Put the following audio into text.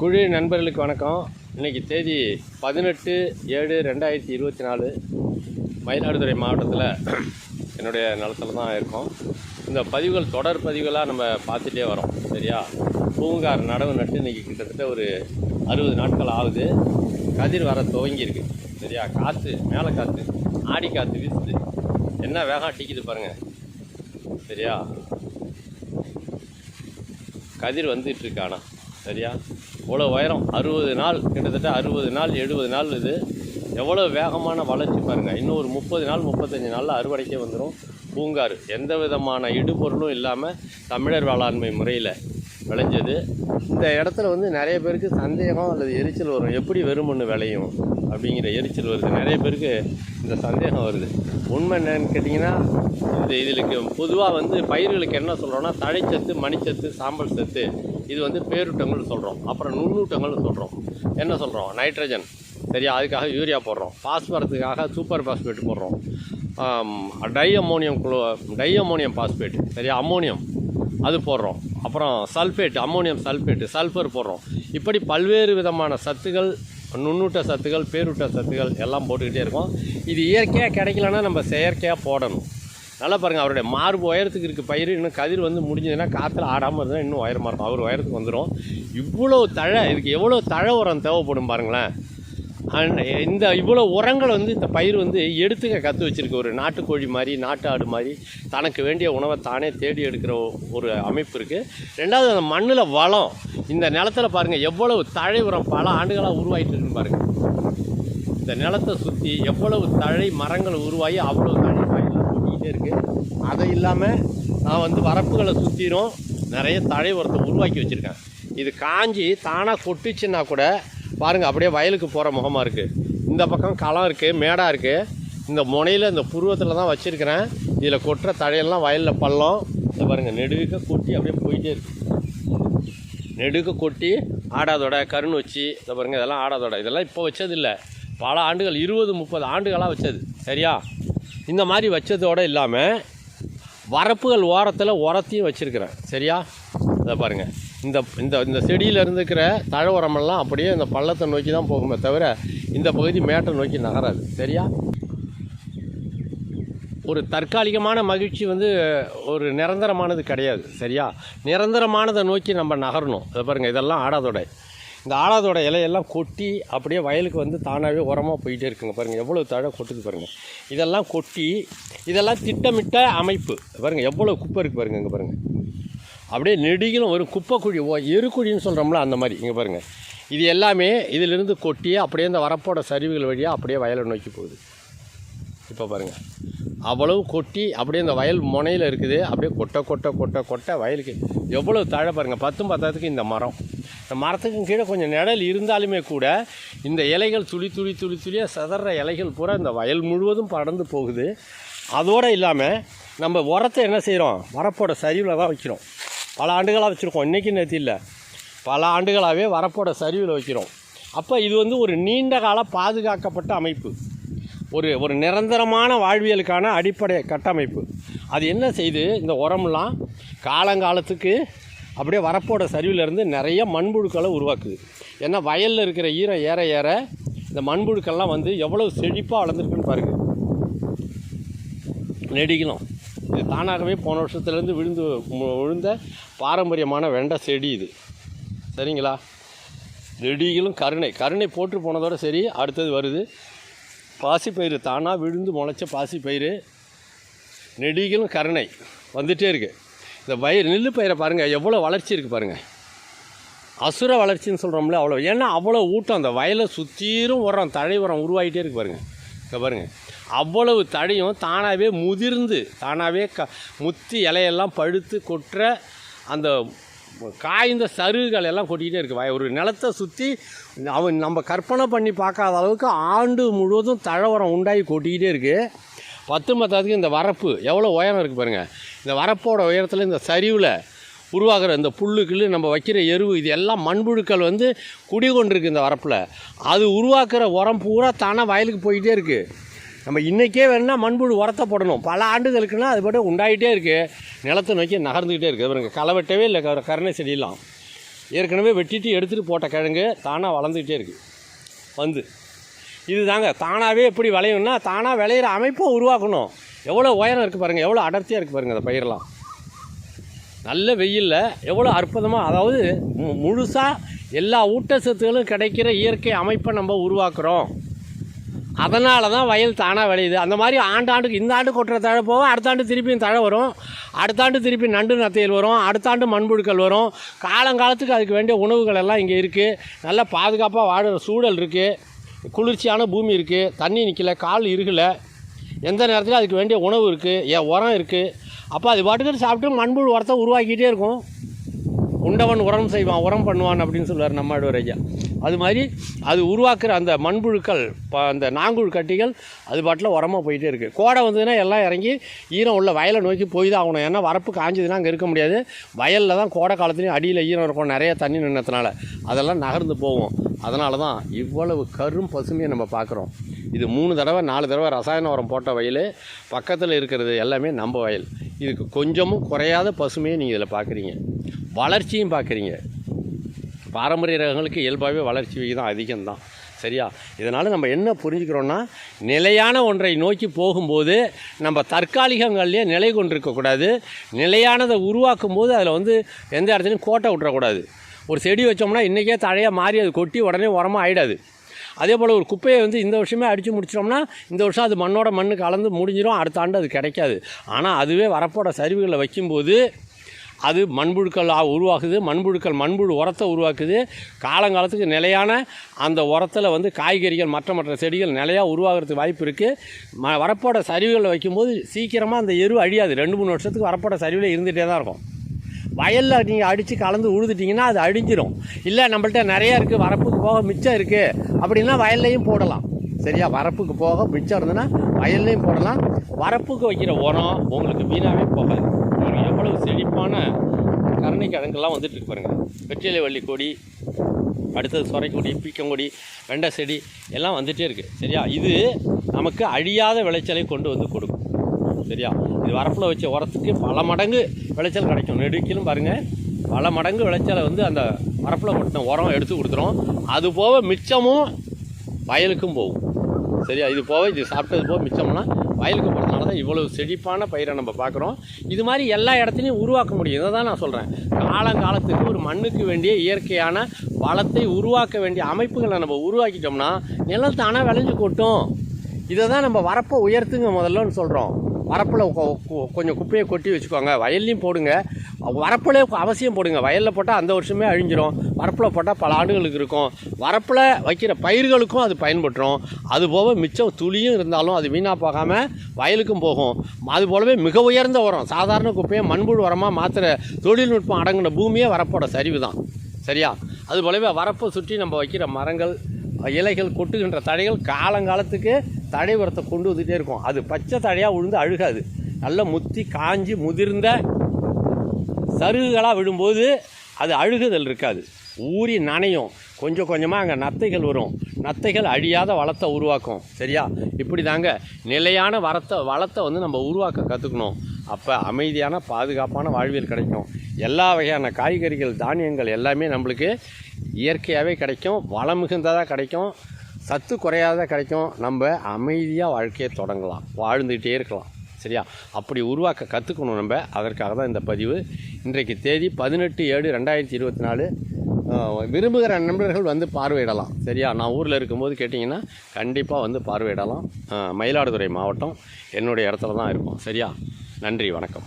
குழு நண்பர்களுக்கு வணக்கம். இன்னைக்கு தேதி பதினெட்டு ஏழு ரெண்டாயிரத்தி இருபத்தி நாலு. மயிலாடுதுறை மாவட்டத்தில் என்னுடைய நிலத்தில் தான் இருக்கோம். இந்த பதிவுகள் தொடர் பதிவுகளாக நம்ம பார்த்துட்டே வரோம். சரியா? பூங்கார் நடவு நட்டு இன்றைக்கி கிட்டத்தட்ட ஒரு அறுபது நாட்கள் ஆகுது. கதிர் வர துவங்கியிருக்கு. சரியா? காற்று மேலே காற்று ஆடி காற்று வீசுது. என்ன வேகம் அடிக்குது பாருங்கள் சரியா? கதிர் வந்துட்டு சரியா? இவ்வளோ உயரம் அறுபது நாள் கிட்டத்தட்ட அறுபது நாள் எழுபது நாள் இது. எவ்வளோ வேகமான வளர்ச்சி பாருங்கள் இன்னும் ஒரு முப்பது நாள் முப்பத்தஞ்சு நாளில் அறுவடைக்கே வந்துடும் பூங்காறு. எந்த விதமான இடுபொருளும் இல்லாமல் தமிழர் வேளாண்மை முறையில் விளைஞ்சது. இந்த இடத்துல வந்து நிறைய பேருக்கு சந்தேகம் அல்லது எரிச்சல் வரும். எப்படி வெறுமண்ணு விளையும் அப்படிங்கிற எரிச்சல் வருது. நிறைய பேருக்கு இந்த சந்தேகம் வருது. உண்மை என்னன்னு கேட்டிங்கன்னா இந்த இதுக்கு பொதுவாக வந்து பயிர்களுக்கு என்ன சொல்கிறோன்னா தழைச்சத்து மணிச்சத்து சாம்பல் சத்து இது வந்து பேருட்டங்கள்னு சொல்கிறோம் அப்புறம் நுண்ணூட்டங்கள்னு சொல்கிறோம் என்ன சொல்கிறோம் நைட்ரஜன் சரியா? அதுக்காக யூரியா போடுறோம். பாஸ்பரத்துக்காக சூப்பர் பாஸ்பேட் போடுறோம். டை அம்மோனியம் குளோ டை அம்மோனியம் பாஸ்பேட் சரியா? அம்மோனியம் அது போடுறோம். அப்புறம் சல்ஃபேட் அம்மோனியம் சல்ஃபேட்டு சல்ஃபர் போடுறோம். இப்படி பல்வேறு விதமான சத்துக்கள் நுண்ணூட்ட சத்துக்கள் பேரூட்ட சத்துக்கள் எல்லாம் போட்டுக்கிட்டே இருக்கோம். இது இயற்கையாக கிடைக்கலன்னா நம்ம செயற்கையாக போடணும். நல்லா பாருங்கள் அவருடைய மார்பு உயரத்துக்கு இருக்க. பயிர் இன்னும் கதிர் வந்து முடிஞ்சதுன்னா காற்றுல ஆடாமல் இருந்தால் இன்னும் உயரமாக இருக்கும். அவர் உயரத்துக்கு வந்துடும் இவ்வளோ தழை இதுக்கு எவ்வளோ தழை உரம் தேவைப்படும் பாருங்களேன். இந்த இவ்வளோ உரங்களை வந்து இந்த பயிர் வந்து எடுத்துக்க கற்று வச்சுருக்க. ஒரு நாட்டுக்கோழி மாதிரி நாட்டு ஆடு மாதிரி. தனக்கு வேண்டிய உணவை தானே தேடி எடுக்கிற ஒரு அமைப்பு இருக்குது ரெண்டாவது அந்த மண்ணில் வளம். இந்த நிலத்தில் பாருங்கள் எவ்வளவு தழை உரம் பல ஆண்டுகளாக உருவாயிட்டு இருக்குன்னு பாருங்கள் இந்த நிலத்தை சுற்றி எவ்வளவு தழை மரங்கள் உருவாகி அவ்வளோ தழை காயெல்லாம் இருக்குது அதை இல்லாமல் நான் வந்து வரப்புகளை சுற்றிலும் நிறைய தழை உரத்தை உருவாக்கி வச்சுருக்கேன். இது காஞ்சி தானாக கொட்டுச்சுன்னா கூட பாருங்கள் அப்படியே வயலுக்கு போகிற முகமாக இருக்குது இந்த பக்கம் களம் இருக்குது மேடாக இருக்குது இந்த முனையில் இந்த புருவத்தில் தான் வச்சுருக்கிறேன். இதில் கொட்டுற தழையெல்லாம் வயலில் பள்ளம். இதை பாருங்கள் நெடுக்க கொட்டி அப்படியே போயிட்டே இருக்கு. நெடுக்க கொட்டி ஆடாதோட கருண் வச்சு இதை பாருங்க இதெல்லாம் ஆடாதோட. இதெல்லாம் இப்போ வச்சதில்லை. பல ஆண்டுகள் இருபது முப்பது ஆண்டுகளாக வச்சது சரியா? இந்த மாதிரி வச்சதோட இல்லாமல் வரப்புகள் ஓரத்தில் உரத்தையும் வச்சுருக்கிறேன் சரியா? இதை பாருங்கள் இந்த இந்த இந்த செடியில் இருந்துக்கிற தழை உரமெல்லாம் அப்படியே இந்த பள்ளத்தை நோக்கி தான் போகுமே தவிர இந்த பகுதி மேட்டை நோக்கி நகராது சரியா? ஒரு தற்காலிகமான மகிழ்ச்சி வந்து ஒரு நிரந்தரமானது கிடையாது சரியா? நிரந்தரமானதை நோக்கி நம்ம நகரணும். இதை பாருங்கள் இதெல்லாம் ஆடாதோட. இந்த ஆலாதோட இலையெல்லாம் கொட்டி அப்படியே வயலுக்கு வந்து தானாகவே உரமாக போயிட்டே இருக்குங்க பாருங்கள் எவ்வளோ தழை கொட்டுது பாருங்கள் இதெல்லாம் கொட்டி இதெல்லாம் திட்டமிட்ட அமைப்பு. பாருங்கள் எவ்வளோ குப்பை இருக்குது பாருங்கள் இங்கே பாருங்கள் அப்படியே நெடுகிலும் ஒரு குப்பை குழி ஓ எருக்குழின்னு சொல்கிறோம்ல அந்த மாதிரி. இங்கே பாருங்கள் இது எல்லாமே இதிலிருந்து கொட்டி அப்படியே இந்த வரப்போட சரிவுகள் வழியாக அப்படியே வயலை நோக்கி போகுது. இப்போ பாருங்கள் அவ்வளவு கொட்டி அப்படியே இந்த வயல் முனையில் இருக்குது. அப்படியே கொட்டை கொட்டை கொட்டை கொட்டை வயலுக்கு எவ்வளோ தழை பாருங்கள் பத்தும் பத்தாத்துக்கு இந்த மரம். இந்த மரத்துக்கும் கீழே கொஞ்சம் நிழல் இருந்தாலுமே கூட இந்த இலைகள் துளி துளி துளி துளியாக சதற இலைகள் பூரா இந்த வயல் முழுவதும் படர்ந்து போகுது. அதோடு இல்லாமல் நம்ம உரத்தை என்ன செய்கிறோம் வரப்போட சரிவில் தான் வைக்கிறோம். பல ஆண்டுகளாக வச்சுருக்கோம். இன்றைக்கி நேற்று இல்லை. பல ஆண்டுகளாகவே வரப்போட சரிவில் வைக்கிறோம். அப்போ இது வந்து ஒரு நீண்ட கால பாதுகாக்கப்பட்ட அமைப்பு. ஒரு ஒரு நிரந்தரமான வாழ்வியலுக்கான அடிப்படை கட்டமைப்பு. அது என்ன செய்து? இந்த உரம்லாம் காலங்காலத்துக்கு அப்படியே வரப்போட சரிவிலேருந்து நிறைய மண்புழுக்களை உருவாக்குது. ஏன்னா வயலில் இருக்கிற ஈரம் ஏற ஏற இந்த மண்புழுக்கள்லாம் வந்து எவ்வளோ செழிப்பாக வளர்ந்துருக்குன்னு பாருங்கள் நெடிகளும் இது தானாகவே போன வருஷத்துலேருந்து விழுந்து விழுந்த பாரம்பரியமான வெண்டை செடி இது. சரிங்களா? நெடிகளும் கருணை. கருணை போட்டு போனதோட சரி அடுத்தது வருது. பாசிப்பயிறு தானாக விழுந்து முளைச்ச பாசிப்பயிறு. நெடிகளும் கருணை. வந்துகிட்டே இருக்குது இந்த பயிர் நெல் பயிரை பாருங்கள் எவ்வளோ வளர்ச்சி இருக்குது பாருங்கள் அசுர வளர்ச்சின்னு சொல்கிறோம்ல அவ்வளோ ஏன்னா அவ்வளோ ஊட்டம் அந்த வயலை சுற்றிரும் உரம் தழை உரம் உருவாகிட்டே இருக்கு பாருங்கள் இங்கே பாருங்கள் அவ்வளவு தழையும் தானாகவே முதிர்ந்து தானாகவே க முத்தி இலையெல்லாம் பழுத்து கொட்டுற அந்த காய்ந்த சருகுகள் எல்லாம் கொட்டிக்கிட்டே இருக்குது வய- ஒரு நிலத்தை சுற்றி அவன் நம்ம கற்பனை பண்ணி பார்க்காத அளவுக்கு ஆண்டு முழுவதும் தழை உரம் உண்டாகி கொட்டிக்கிட்டே இருக்குது பத்து பத்தாவதுக்கு இந்த வரப்பு எவ்வளோ உயரம் இருக்குது பாருங்கள் இந்த வரப்போட உயரத்தில் இந்த சரிவில் உருவாகிற இந்த புல்லு நம்ம வைக்கிற எருவு இது எல்லாம் மண்புழுக்கள் வந்து குடிகொண்டிருக்கு இந்த வரப்பில். அது உருவாக்குற உரம் பூரா தானாக வயலுக்கு போயிட்டே இருக்குது நம்ம இன்றைக்கே வேணும்னா மண்புழு உரத்தை போடணும். பல ஆண்டுகளுக்குன்னா அது பாட்டு உண்டாகிட்டே இருக்குது நிலத்தை நோக்கி நகர்ந்துக்கிட்டே இருக்குது பாருங்க களை வெட்டவே இல்லை கருணை செடியெல்லாம். ஏற்கனவே வெட்டிட்டு எடுத்துகிட்டு போட்ட கிழங்கு தானாக வளர்ந்துக்கிட்டே இருக்குது வந்து. இதுதாங்க. தானாகவே எப்படி விளையும்னா தானாக விளையிற அமைப்பை உருவாக்கணும். எவ்வளோ உயரம் இருக்குது பாருங்கள் எவ்வளோ அடர்த்தியாக இருக்குது பாருங்கள் அந்த பயிரெலாம் நல்ல வெயிலில் எவ்வளோ அற்புதமாக அதாவது மு- முழுசாக எல்லா ஊட்டச்சத்துகளும் கிடைக்கிற இயற்கை அமைப்பை நம்ம உருவாக்குறோம். அதனால தான் வயல் தானாக விளையுது. அந்த மாதிரி ஆண்டாண்டுக்கு இந்த ஆண்டு கொட்டுற தழை போகும் அடுத்த ஆண்டு திருப்பியும் தழை வரும். அடுத்த ஆண்டு திருப்பி நண்டு நத்தையல் வரும். அடுத்த ஆண்டு மண்புழுக்கள் வரும். காலங்காலத்துக்கு அதுக்கு வேண்டிய உணவுகள் எல்லாம் இங்கே இருக்குது நல்ல பாதுகாப்பாக வாடுற சூழல் இருக்குது குளிர்ச்சியான பூமி இருக்குது தண்ணி நிற்கல கால் இருகலை. எந்த நேரத்திலும் அதுக்கு வேண்டிய உணவு இருக்குது ஏன் உரம் இருக்குது அப்போ அது பாட்டுக்கு சாப்பிட்டு மண்புழு உரத்தை உருவாக்கிட்டே இருக்கும். உண்டவன் உரம் செய்வான் உரம் பண்ணுவான் அப்படின்னு சொல்லுவார் நம்மாடுவர் ஐயா. அது மாதிரி அது உருவாக்குற அந்த மண்புழுக்கள் இப்போ அந்த நாங்குழ் கட்டிகள் அது பாட்டில் உரமாக போயிட்டே இருக்குது கோடை வந்ததுன்னா எல்லாம் இறங்கி ஈரம் உள்ள வயலை நோக்கி போய் தான் ஆகணும். ஏன்னா வரப்பு காஞ்சதுன்னா அங்கே இருக்க முடியாது. வயலில் தான் கோடை காலத்துலேயும் அடியில் ஈரம் இருக்கும் நிறைய தண்ணி நின்றதுனால அதெல்லாம் நகர்ந்து போவோம் அதனால தான் இவ்வளவு கரும் பசுமையை நம்ம பார்க்குறோம் இது மூணு தடவை நாலு தடவை ரசாயன உரம் போட்ட வயல் பக்கத்தில் இருக்கிறது எல்லாமே நம்ம வயல். இதுக்கு கொஞ்சமும் குறையாத பசுமையை நீங்கள் இதில் பார்க்குறீங்க வளர்ச்சியும் பார்க்குறீங்க. பாரம்பரிய ரகங்களுக்கு இயல்பாகவே வளர்ச்சி விகிதம் அதிகம்தான். சரியா? இதனால் நம்ம என்ன புரிஞ்சுக்கிறோன்னா நிலையான ஒன்றை நோக்கி போகும்போது நம்ம தற்காலிகங்கள்லேயே நிலை கொண்டிருக்கக்கூடாது. நிலையானதை உருவாக்கும் போது அதில் வந்து எந்த இடத்துலையும் கோட்டை விட்டுறக்கூடாது. ஒரு செடி வச்சோம்னா இன்றைக்கே தழையாக மாறி அது கொட்டி உடனே உரமாக ஆகிடாது அதே போல் ஒரு குப்பையை வந்து இந்த வருஷமே அடித்து முடிச்சிட்டோம்னா இந்த வருஷம் அது மண்ணோட மண்ணு கலந்து முடிஞ்சிடும் அடுத்த ஆண்டு அது கிடைக்காது. ஆனால் அதுவே வரப்போட சரிவுகளை வைக்கும்போது அது மண்புழுக்கள் ஆ- உருவாக்குது மண்புழுக்கள் மண்புழு உரத்தை உருவாக்குது. காலங்காலத்துக்கு நிலையான அந்த உரத்தில் வந்து காய்கறிகள் மற்ற மற்ற செடிகள் நிலையாக உருவாகிறதுக்கு வாய்ப்பு இருக்குது ம வரப்போட சரிவுகளில் வைக்கும்போது சீக்கிரமாக அந்த எரு அழியாது. ரெண்டு மூணு வருஷத்துக்கு வரப்போட சரிவில் இருந்துகிட்டே தான் இருக்கும். வயலில் நீங்கள் அடித்து கலந்து உழுதுட்டிங்கன்னா அது அழிஞ்சிரும். இல்லை நம்மள்ட்ட நிறையா இருக்குது வரப்புக்கு போக மிச்சம் இருக்குது அப்படின்னா வயல்லையும் போடலாம். சரியா? வரப்புக்கு போக மிச்சம் இருந்ததுன்னா வயல்லையும் போடலாம். வரப்புக்கு வைக்கிற உரம் உங்களுக்கு வீணாகவே போகாது. செழிப்பான கருணை கிழங்குலாம் வந்துட்டு இருக்கு வெற்றிலை வள்ளி கொடி அடுத்தது சொரைக்கொடி பீக்கங்கொடி வெண்டை செடி எல்லாம் வந்துகிட்டே இருக்குது சரியா? இது நமக்கு அழியாத விளைச்சலை கொண்டு வந்து கொடுக்கும். சரியா? இது வரப்பில் வச்ச உரத்துக்கு பல மடங்கு விளைச்சல் கிடைக்கும். நெடுக்கிலும் பாருங்கள் பல மடங்கு விளைச்சலை வந்து அந்த வரப்பில் கொட்டின உரம் எடுத்து கொடுத்துரும். அது போக மிச்சமும் வயலுக்கும் போகும். சரியா? இது போக இது சாப்பிட்டது போக மிச்சம்னா வயலுக்கு போகும் தான் இவ்வளவு செழிப்பான பயிரை நம்ம பார்க்குறோம். இது மாதிரி எல்லா இடத்துலையும் உருவாக்க முடியும். இதை தான் நான் சொல்கிறேன் காலங்காலத்துக்கு ஒரு மண்ணுக்கு வேண்டிய இயற்கையான வளத்தை உருவாக்க வேண்டிய அமைப்புகளை நம்ம உருவாக்கிட்டோம்னா நிலம் விளைஞ்சு கொட்டும். இதை தான் நம்ம வரப்போ உயர்த்துங்க முதல்லன்னு சொல்கிறோம் வரப்பில் கொஞ்சம் குப்பையை கொட்டி வச்சுக்கோங்க. வயல்லையும் போடுங்க. வரப்பில் அவசியம் போடுங்க. வயலில் போட்டால் அந்த வருஷமே அழிஞ்சிரும். வரப்பில் போட்டால் பல ஆண்டுகளுக்கு இருக்கும். வரப்பில் வைக்கிற பயிர்களுக்கும் அது பயன்பட்டுரும் அது போக மிச்சம் துளியும் இருந்தாலும் அது வீணாக போகாமல் வயலுக்கும் போகும். அது போலவே மிக உயர்ந்த உரம். சாதாரண குப்பையை மண்புழு உரமாக மாற்றுற தொழில்நுட்பம் அடங்கின பூமியே வரப்போட சரிவு தான் சரியா? அது போலவே வரப்பை சுற்றி நம்ம வைக்கிற மரங்கள் இலைகள் கொட்டுகின்ற தழைகள் காலங்காலத்துக்கு தழை உரத்தை கொண்டு வந்துகிட்டே இருக்கும். அது பச்சை தழையாக விழுந்து அழுகாது. நல்ல முத்தி காஞ்சி முதிர்ந்த சருகுகளாக விழும்போது அது அழுகுதல் இருக்காது. ஊறி நனையும். கொஞ்சம் கொஞ்சமாக அங்கே நத்தைகள் வரும். நத்தைகள் அழியாத வளத்தை உருவாக்கும். சரியா? இப்படி தாங்க நிலையான வரத்தை வளத்தை வந்து நம்ம உருவாக்க கற்றுக்கணும் அப்போ அமைதியான பாதுகாப்பான வாழ்வியல் கிடைக்கும். எல்லா வகையான காய்கறிகள் தானியங்கள் எல்லாமே நம்மளுக்கு இயற்கையாகவே கிடைக்கும் வளம் மிகுந்ததாக கிடைக்கும் சத்து குறையாத கிடைக்கும் நம்ம அமைதியாக வாழ்க்கையை தொடங்கலாம் வாழ்ந்துக்கிட்டே இருக்கலாம் சரியா? அப்படி உருவாக்க கற்றுக்கணும் நம்ம. அதற்காக தான் இந்த பதிவு. இன்றைக்கு தேதி பதினெட்டு ஏழு ரெண்டாயிரத்தி இருபத்தி நாலு. விரும்புகிற நண்பர்கள் வந்து பார்வையிடலாம் சரியா? நான் ஊரில் இருக்கும்போது கேட்டிங்கன்னா கண்டிப்பாக வந்து பார்வையிடலாம். மயிலாடுதுறை மாவட்டம் என்னுடைய இடத்துல தான் இருக்கும் சரியா? நன்றி வணக்கம்.